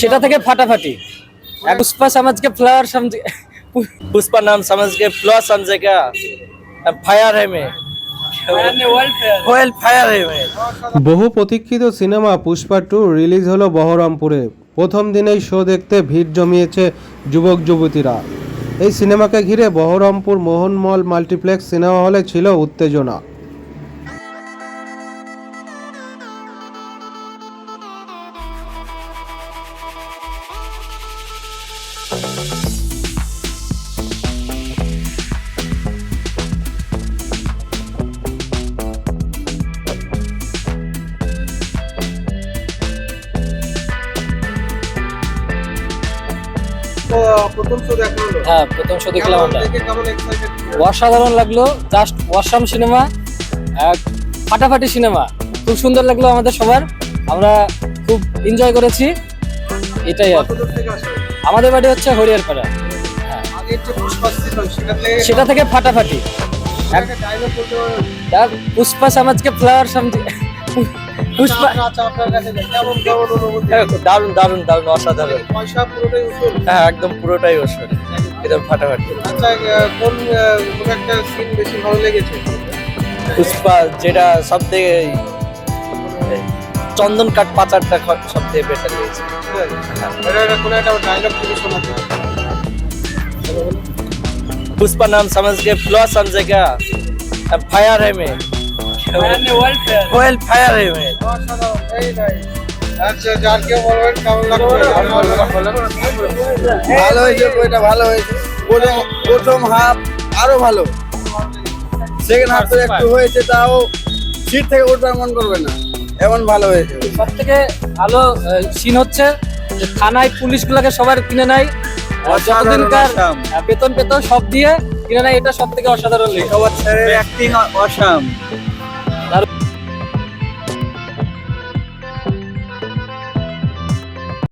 সেটা থেকে ফাটাফাটি। পুষ্পা সমাজকে ফ্লাওয়ার সমঝে পুষ্পা নাম সমাজকে ফ্লাওয়ার সমঝেগা ফায়ার হেমে বহু প্রতীক্ষিত সিনেমা পুষ্পা টু রিলিজ হলো বহরমপুরে। প্রথম দিনেই শো দেখতে ভিড় জমিয়েছে যুবক যুবতীরা। এই সিনেমাকে ঘিরে বহরমপুর মোহনমল মাল্টিপ্লেক্স সিনেমা হলে ছিল উত্তেজনা। হ্যাঁ প্রথম শো দেখলাম এক্সাইটেড অসাধারণ লাগল জাস্ট ওয়াসাম সিনেমা এক ফাটাফাটি সিনেমা খুব সুন্দর লাগল আমাদের সবার। আমরা খুব এনজয় করেছি। এটাই আর আমাদের বাড়ি হচ্ছে হরিয়ারপাড়া। সেটা থেকে ফাটাফাটি। পুষ্পা সমাজকে ফ্লাওয়ার সামথিং পুষ্পা দারুণ হ্যাঁ, অসাধারণ। হ্যাঁ একদম পুরোটাই ফাটাফাটি। কোন একটা বেশি ভালো লেগেছে? পুষ্পা যেটা সব থেকে চন্দন কাঠ পাচারটা সব থেকে বেটার লেগেছে পুষ্পা নাম সমাজকে ফ্লো সমঝেগা ফায়ার হেমে ওয়েল ফায়ার হেমে ভালো হয়েছে বইটা ভালো হয়েছে। প্রথম হাফ আরও ভালো। সেকেন্ড হাফ একটু হয়েছে তাও সিট থেকে উঠবার মন করবে না। এমন ভালো হয়েছে। সব থেকে ভালো সিন হচ্ছে যে থানায় পুলিশ গুলাকে সবার কিনে নেয়। যতদিনকার বেতন পেতন সব দিয়ে কিনে নেয় এটা সব থেকে অসাধারণ লেখা অ্যাক্টিং অসাম।